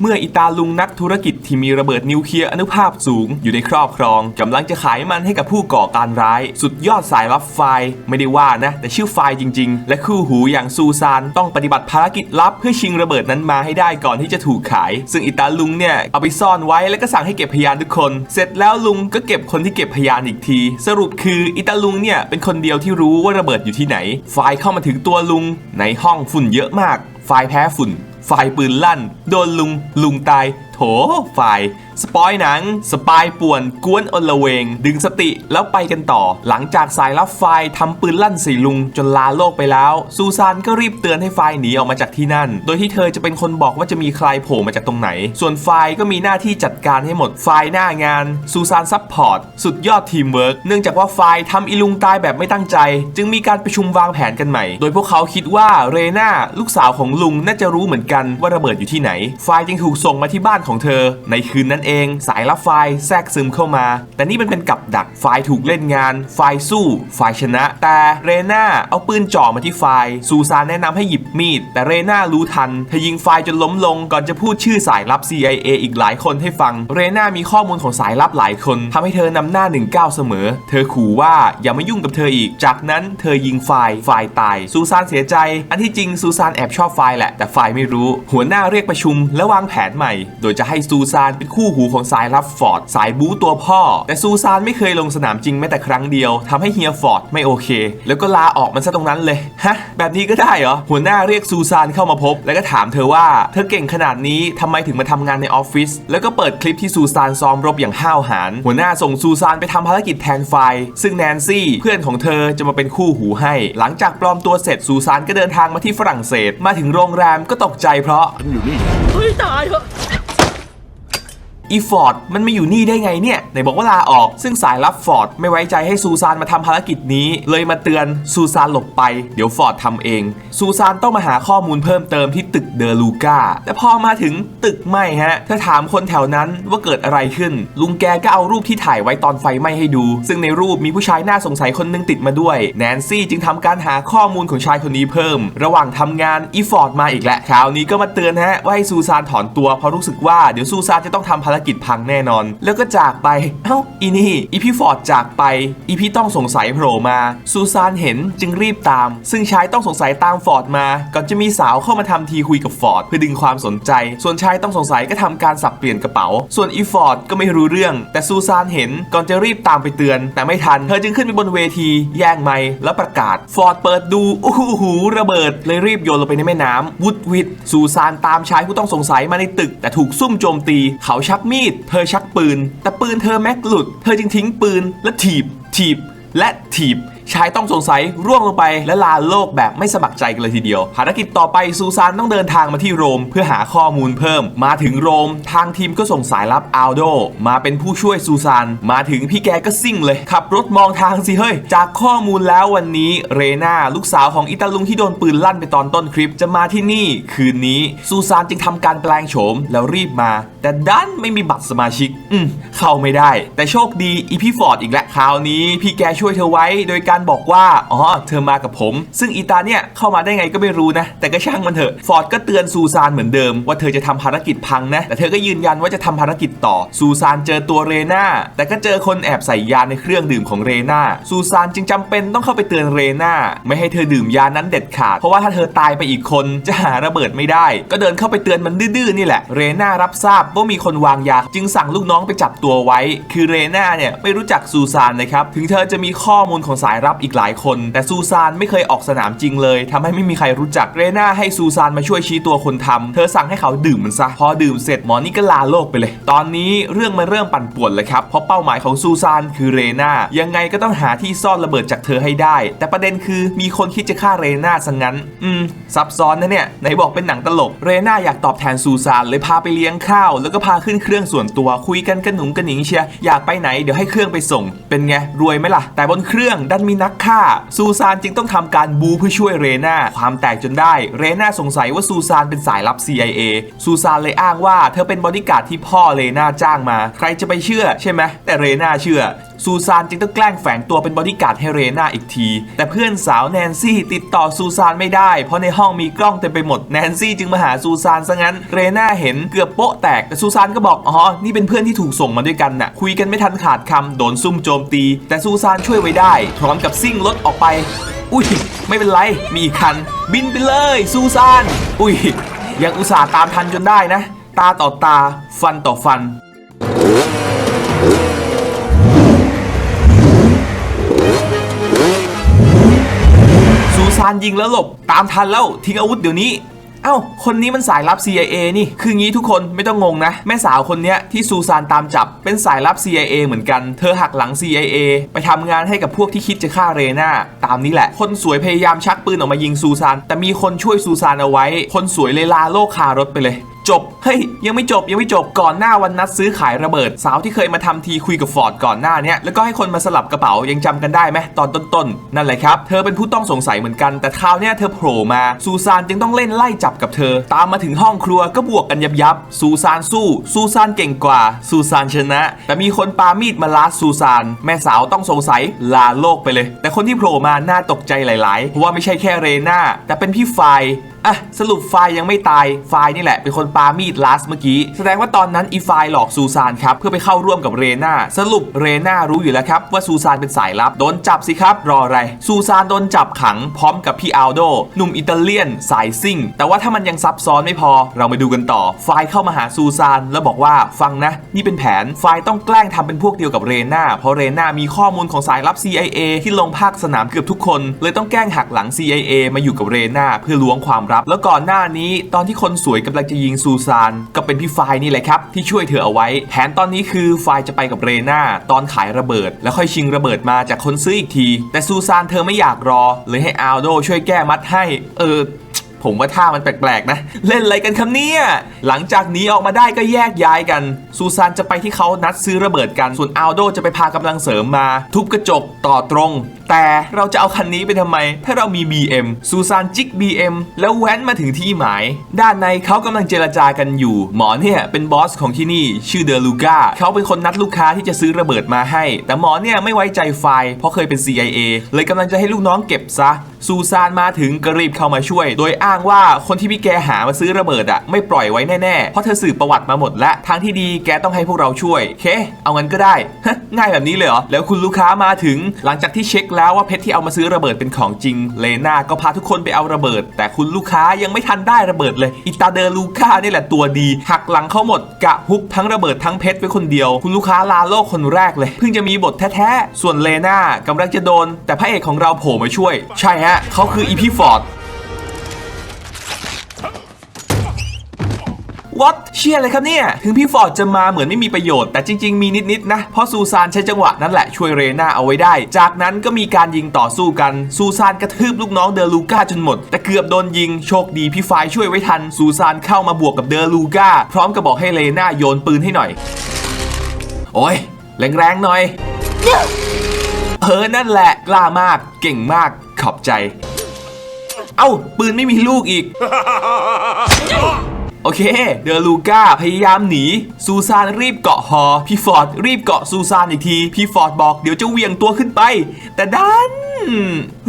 เมื่ออิตาลุงนักธุรกิจที่มีระเบิดนิวเคลียร์อนุภาพสูง อยู่ในครอบครองกำลังจะขายมันให้กับผู้ก่อการร้าย สุดยอดสายลับไฟไม่ได้ว่านะ แต่ชื่อไฟจริง ๆ และคู่หูอย่างซูซานต้องปฏิบัติภารกิจลับเพื่อชิงระเบิดนั้นมาให้ได้ก่อนที่จะถูกขาย ซึ่งอิตาลุงเนี่ยเอาไปซ่อนไว้แล้วก็สั่งให้เก็บพยานทุกคน เสร็จแล้วลุงก็เก็บคนที่เก็บพยานอีกที สรุปคืออิตาลุงเนี่ยเป็นคนเดียวที่รู้ว่าระเบิดอยู่ที่ไหน ไฟเข้ามาถึงตัวลุงในห้องฝุ่นเยอะมาก ไฟแพ้ฝุ่น ไฟปืนลั่น โดนลุงลุงตาย โถไฟล์สปอยหนัง สปายป่วนกวนอนละเวง ดึงสติแล้วไปกันต่อ หลังจากสายลับไฟทำปืนลั่นใส่ลุงจนลาโลกไปแล้ว ซูซานก็รีบเตือนให้ไฟหนีออกมาจากที่นั่น โดยที่เธอจะเป็นคนบอกว่าจะมีใครโผล่มาจากตรงไหน ส่วนไฟก็มีหน้าที่จัดการให้หมดไฟหน้างาน ซูซานซับพอร์ตสุดยอดทีมเวิร์กเนื่องจากว่าไฟทำอีลุงตายแบบไม่ตั้งใจ จึงมีการประชุมวางแผนกันใหม่ โดยพวกเขาคิดว่าเรน่าลูกสาวของลุงน่าจะรู้เหมือนกันว่าระเบิดอยู่ที่ไหน ไฟจึงถูกส่งมาที่บ้านของเธอ ในคืนนั้นเอง สายลับไฟล์แทรกซึมเข้ามา แต่นี่มันเป็นกับดักไฟล์ถูกเล่นงาน ไฟล์สู้ไฟล์ชนะ แต่เรน่าเอาปืนจ่อมาที่ไฟล์ซูซานแนะนำให้หยิบมีด แต่เรน่ารู้ทันเธอยิงไฟล์จนล้มลงก่อนจะพูดชื่อสายลับ CIA อีกหลายคนให้ฟัง เรน่ามีข้อมูลของสายลับหลายคนทำให้เธอนำหน้าหนึ่งก้าวเสมอ เธอขู่ว่าอย่ามายุ่งกับเธออีก จากนั้นเธอยิงไฟล์ไฟล์ตายซูซานเสียใจ อันที่จริงซูซานแอบชอบไฟล์แหละแต่ไฟล์ไม่รู้ หัวหน้าเรียกประชุมและวางแผนใหม่ โดยจะให้ซูซานเป็นคู่หูของสายลับฟอร์ด สายบู๊ตัวพ่อ แต่ซูซานไม่เคยลงสนามจริงแม้แต่ครั้งเดียวทำให้เฮียฟอร์ดไม่โอเค แล้วก็ลาออกมันซะตรงนั้นเลย ฮะ แบบนี้ก็ได้เหรอ หัวหน้าเรียกซูซานเข้ามาพบ แล้วก็ถามเธอว่า เธอเก่งขนาดนี้ทำไมถึงมาทำงานในออฟฟิศ แล้วก็เปิดคลิปที่ซูซานซ้อมรบอย่างห้าวหาญ หัวหน้าส่งซูซานไปทำภารกิจแทนไฟล์ซึ่งแนนซี่เพื่อนของเธอจะมาเป็นคู่หูให้ หลังจากปลอมตัวเสร็จซูซานก็เดินทางมาที่ฝรั่งเศส มาถึงโรงแรมก็ตกใจเพราะเฮ้ยตายเหรอ อีฟอร์ดมันไมาอยู่นี่ได้ไงเนี่ยไหนบอกว่าลาออกซึ่งสายลับฟอร์ดไม่ไว้ใจให้ซูซานมาทำภารกิจนี้ เลยมาเตือนซูซานหลบไป เดี๋ยวฟอร์ดทำเอง ซูซานต้องมาหาข้อมูลเพิ่มเติมที่ตึกเดอลูกาแต่พอมาถึงตึกไหม้ฮะเธอถามคนแถวนั้นว่าเกิดอะไรขึ้น ลุงแกก็เอารูปที่ถ่ายไว้ตอนไฟไหม้ให้ดู ซึ่งในรูปมีผู้ชายน่าสงสัยคนหนึงติดมาด้วย แนนซี่จึงทำการหาข้อมูลของชายคนนี้เพิ่ม ระหว่างทำงานอีฟอร์ดมาอีกแล้วคราวนี้ก็มาเตือนฮะว่าให้ซูซานถอนตัวเพราะรู้สึกว่าเดี๋ยวซูซานจะต้องทำภารกิจพังแน่นอน แล้วก็จากไป เอ้า อีนี่ อีพี่ฟอร์ดจากไป อีพี่ต้องสงสัยโผล่มา ซูซานเห็นจึงรีบตาม ซึ่งชายต้องสงสัยตามฟอร์ดมาก่อนจะมีสาวเข้ามาทำทีคุยกับฟอร์ดเพื่อดึงความสนใจ ส่วนชายต้องสงสัยก็ทำการสับเปลี่ยนกระเป๋า ส่วนอีฟอร์ดก็ไม่รู้เรื่อง แต่ซูซานเห็นก่อนจะรีบตามไปเตือน แต่ไม่ทัน เธอจึงขึ้นไปบนเวที แย่งไมค์แล้วประกาศ ฟอร์ดเปิดดูโอู้หูระเบิด เลยรีบโยนลงไปในแม่น้ำวุดวิดซูซานตามชายผู้ต้องสงสัยมาในตึก แต่ถูกซุ่มโจมตี เขาชักมีด เธอชักปืน แต่ปืนเธอแม็กหลุด เธอจึงทิ้งปืนและถีบ ถีบ และถีบ ชายต้องสงสัยร่วงลงไปและลาโลกแบบไม่สมัครใจกันเลยทีเดียว ภารกิจต่อไปซูซานต้องเดินทางมาที่โรม เพื่อหาข้อมูลเพิ่ม มาถึงโรม ทางทีมก็ส่งสายลับอัลโดมาเป็นผู้ช่วยซูซานมาถึงพี่แกก็ซิ่งเลย ขับรถมองทางสิเฮ้ย จากข้อมูลแล้ววันนี้เรนาลูกสาวของอิตาลุงที่โดนปืนลั่นไปตอนต้นคลิปจะมาที่นี่คืนนี้ซูซานจึงทำการแปลงโฉมแล้วรีบมา แต่ดันไม่มีบัตรสมาชิก อืมเข้าไม่ได้ แต่โชคดีอีพี่ฟอร์ดอีกแล้วคราวนี้ พี่แกช่วยเธอไว้โดยการบอกว่า อ๋อ เธอมากับผม ซึ่งอีตาเนี่ยเข้ามาได้ไงก็ไม่รู้นะ แต่ก็ช่างมันเถอะ ฟอร์ดก็เตือนซูซานเหมือนเดิม ว่าเธอจะทำภารกิจพังนะ แต่เธอก็ยืนยันว่าจะทำภารกิจต่อ ซูซานเจอตัวเรนาแต่ก็เจอคนแอบใส่ยาในเครื่องดื่มของเรนาซูซานจึงจำเป็นต้องเข้าไปเตือนเรนาไม่ให้เธอดื่มยานั้นเด็ดขาด เพราะว่าถ้าเธอตายไปอีกคนจะหาระเบิดไม่ได้ ก็เดินเข้าไปเตือนมันดื้อๆนี่แหละ เรนารับทราบว่ามีคนวางยา จึงสั่งลูกน้องไปจับตัวไว้ คือเรนาเนี่ยไม่รู้จักซูซานนะครับ ถึงเธอจะมีข้อมูลของสายลับอีกหลายคน แต่ซูซานไม่เคยออกสนามจริงเลยทำให้ไม่มีใครรู้จักเรน่าให้ซูซานมาช่วยชี้ตัวคนทำเธอสั่งให้เขาดื่มมันซะ พอดื่มเสร็จหมอนี่ก็ลาโลกไปเลย ตอนนี้เรื่องมันเริ่มปั่นป่วนเลยครับ เพราะเป้าหมายของซูซานคือเรน่ายังไงก็ต้องหาที่ซ่อนระเบิดจากเธอให้ได้ แต่ประเด็นคือมีคนคิดจะฆ่าเรน่าซะงั้น อืม ซับซ้อนนะเนี่ยไหนบอกเป็นหนังตลก เรน่าอยากตอบแทนซูซานเลยพาไปเลี้ยงข้าว แล้วก็พาขึ้นเครื่องส่วนตัวคุยกันกระหนุงกระหนิงเชียร์อยากไปไหนเดี๋ยวให้เครื่องไปส่ง เป็นไงรวยไหมล่ะ แต่บนเครื่องดันมีนักฆ่า ซูซานจึงต้องทำการบูเพื่อช่วยเรนาความแตกจนได้ เรนาสงสัยว่าซูซานเป็นสายลับ CIA ซูซานเลยอ้างว่าเธอเป็นบอดี้การ์ดที่พ่อเรนาจ้างมา ใครจะไปเชื่อใช่ไหมแต่เรนาเชื่อซูซานจึงต้องแกล้งแฝงตัวเป็นบอดี้การ์ดให้เรนาอีกที แต่เพื่อนสาวแนนซี่ติดต่อซูซานไม่ได้ เพราะในห้องมีกล้องเต็มไปหมดแนนซี่จึงมาหาซูซานซะงั้น เรนาเห็นเกือบโป๊ะแตกแต่ซูซานก็บอกอ๋อนี่เป็นเพื่อนที่ถูกส่งมาด้วยกันน่ะคุยกันไม่ทันขาดคำโดนซุ่มโจมตี แต่ซูซานช่วยไว้ได้ พร้อมกับซิ่งรถออกไป อุ้ยไม่เป็นไรมีอีกคัน บินไปเลยซูซานอุ้ยยังอุตส่าห์ตามทันจนได้นะ ตาต่อตา ฟันต่อฟัน ซูซานยิงแล้วหลบ ตามทันแล้วทิ้งอาวุธเดี๋ยวนี้เอ้า คนนี้มันสายลับ CIA นี่ คืองี้ทุกคนไม่ต้องงงนะ แม่สาวคนนี้ที่ซูซานตามจับเป็นสายลับ CIA เหมือนกัน เธอหักหลัง CIA ไปทำงานให้กับพวกที่คิดจะฆ่าเรนาตามนี้แหละ คนสวยพยายามชักปืนออกมายิงซูซาน แต่มีคนช่วยซูซานเอาไว้ คนสวยเลยลาโลกคารถไปเลย จบ เฮ้ย ยังไม่จบยังไม่จบก่อนหน้าวันนัดซื้อขายระเบิด สาวที่เคยมาทำทีคุยกับฟอร์ดก่อนหน้าเนี้ยแล้วก็ให้คนมาสลับกระเป๋ายังจำกันได้ไหมตอนต้นๆนั่นแหละครับ เธอเป็นผู้ต้องสงสัยเหมือนกันแต่คราวเนี้ยเธอโผล่มาซูซานจึงต้องเล่นไล่จับกับเธอ ตามมาถึงห้องครัวก็บวกกันยับยับซูซานสู้ซูซานเก่งกว่าซูซานชนะ แต่มีคนปามีดมาลาซูซาน แม่สาวต้องสงสัยลาโลกไปเลย แต่คนที่โผล่มาน่าตกใจหลาย ๆ เพราะว่าไม่ใช่แค่เรน่าแต่เป็นพี่ไฟ อะสรุปไฟยังไม่ตายไฟนี่แหละเป็นคนปามีดลาสเมื่อกี้ แสดงว่าตอนนั้นอีไฟหลอกซูซานครับเพื่อไปเข้าร่วมกับเรนาสรุปเรนารู้อยู่แล้วครับว่าซูซานเป็นสายลับโดนจับสิครับรออะไรซูซานโดนจับขังพร้อมกับพี่อัลโดหนุ่มอิตาเลียนสายซิ่ง แต่ว่าถ้ามันยังซับซ้อนไม่พอ เรามาดูกันต่อ ไฟเข้ามาหาซูซานแล้วบอกว่าฟังนะ นี่เป็นแผนไฟต้องแกล้งทำเป็นพวกเดียวกับเรนาเพราะเรนามีข้อมูลของสายลับ CIA ที่ลงภาคสนามเกือบทุกคน เลยต้องแกล้งหักหลัง CIA มาอยู่กับเรนาเพื่อล้วงความลับแล้วก่อนหน้านี้ตอนที่คนสวยกำลังจะยิงซูซาน ก็เป็นพี่ไฟนี่แหละครับ ที่ช่วยเธอเอาไว้ แผนตอนนี้คือไฟจะไปกับเรนาตอนขายระเบิด แล้วค่อยชิงระเบิดมาจากคนซื้ออีกที แต่ซูซานเธอไม่อยากรอเลยให้อัลโดช่วยแก้มัดให้ เออ ผมว่าท่ามันแปลกๆนะ เล่นอะไรกันครับเนี่ยหลังจากหนี้ออกมาได้ก็แยกย้ายกัน ซูซานจะไปที่เขานัดซื้อระเบิดกัน ส่วนอัลโดจะไปพากำลังเสริมมา ทุบกระจกต่อตรง แต่เราจะเอาคันนี้ไปทำไม ถ้าเรามี BM ซูซานจิก BM แล้วแว้นมาถึงที่หมาย ด้านในเขากำลังเจรจากันอยู่ หมอเนี่ยเป็นบอสของที่นี่ชื่อเดลูก้าเขาเป็นคนนัดลูกค้าที่จะซื้อระเบิดมาให้ แต่หมอเนี่ยไม่ไว้ใจไฟเพราะเคยเป็น CIA เลยกำลังจะให้ลูกน้องเก็บซะซูซานมาถึงกรีบเข้ามาช่วย โดยอ้างว่าคนที่พี่แกหามาซื้อระเบิดอะไม่ปล่อยไว้แน่ๆ เพราะเธอสืบประวัติมาหมดและทางที่ดีแกต้องให้พวกเราช่วยเค เอางั้นก็ได้ฮะง่ายแบบนี้เลยเหรอ แล้วคุณลูกค้ามาถึง หลังจากที่เช็คแล้วว่าเพชรที่เอามาซื้อระเบิดเป็นของจริง เลน่าก็พาทุกคนไปเอาระเบิด แต่คุณลูกค้ายังไม่ทันได้ระเบิดเลย อิตาเดอลูก้านี่แหละตัวดี หักหลังเขาหมดกะฮุบทั้งระเบิดทั้งเพชรไว้คนเดียว คุณลูกค้าลาโลกคนแรกเลย เพิ่งจะมีบทแท้ๆ ส่วนเลน่ากำลังจะโดน แต่พระเอกของเราโผล่มาช่วย ใช่ฮะเขาคืออีพี่ฟอร์ด วัดเชี่ยอะไรครับเนี่ย ถึงพี่ฟอร์ดจะมาเหมือนไม่มีประโยชน์แต่จริง ๆ มีนิดๆนะ เพราะซูซานใช้จังหวะนั้นแหละช่วยเรนาเอาไว้ได้ จากนั้นก็มีการยิงต่อสู้กัน ซูซานกระทืบลูกน้องเดอลูก้าจนหมด แต่เกือบโดนยิงโชคดีพี่ไฟายช่วยไว้ทัน ซูซานเข้ามาบวกกับเดอลูก้าพร้อมกับบอกให้เรนาโยนปืนให้หน่อย โอ้ยแรงๆหน่อยเออนั่นแหละกล้ามากเก่งมากขอบใจ เอ้าปืนไม่มีลูกอีก โอเค เดอลูก้าพยายามหนีซูซานรีบเกาะหอพี่ฟอร์ดรีบเกาะซูซานอีกที พี่ฟอร์ดบอกเดี๋ยวจะเวี่ยงตัวขึ้นไป แต่ดัน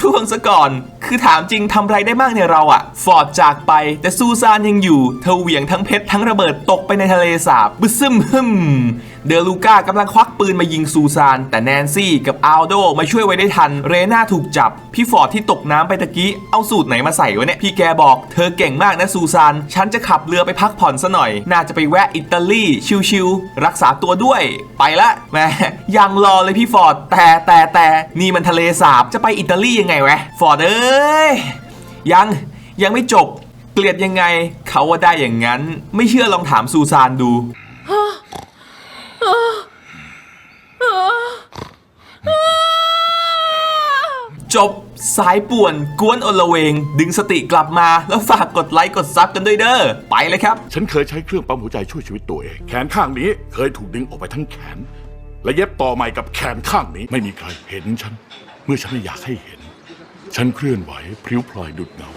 ร่วงซะก่อน คือถามจริงทำไรได้มากเนี่ยเราอะฟอร์ดจากไป แต่ซูซานยังอยู่ เธอเหวี่ยงทั้งเพชรทั้งระเบิดตกไปในทะเลสาบบึซึมฮึม เดลูก้ากำลังควักปืนมายิงซูซาน แต่แนนซี่กับอัลโดมาช่วยไว้ได้ทัน เรน่าถูกจับ พี่ฟอร์ดที่ตกน้ำไปตะกี้ เอาสูตรไหนมาใส่วะเนี่ย พี่แกบอก เธอเก่งมากนะซูซาน ฉันจะขับเรือไปพักผ่อนซะหน่อย น่าจะไปแวะอิตาลีชิวๆรักษาตัวด้วย ไปละแหมยังรอเลยพี่ฟอร์ด แต่แต่แต่นี่มันทะเลสาบจะไปอิตาลียังไงวะฟอร์ดเอ้ยยังยังไม่จบ เกลียดยังไง เขาว่าได้อย่างนั้น ไม่เชื่อลองถามซูซานดู จบสายป่วนกวนอลเวง ดึงสติกลับมา แล้วฝากกดไลค์กดซับกันด้วยเด้อไปเลยครับ ฉันเคยใช้เครื่องปั๊มหัวใจช่วยชีวิตตัวเอง แขนข้างนี้เคยถูกดึงออกไปทั้งแขน และเย็บต่อใหม่กับแขนข้างนี้ไม่มีใครเห็นฉัน เมื่อฉันไม่อยากให้เห็น ฉันเคลื่อนไหวพริ้วพลอยดุดเงา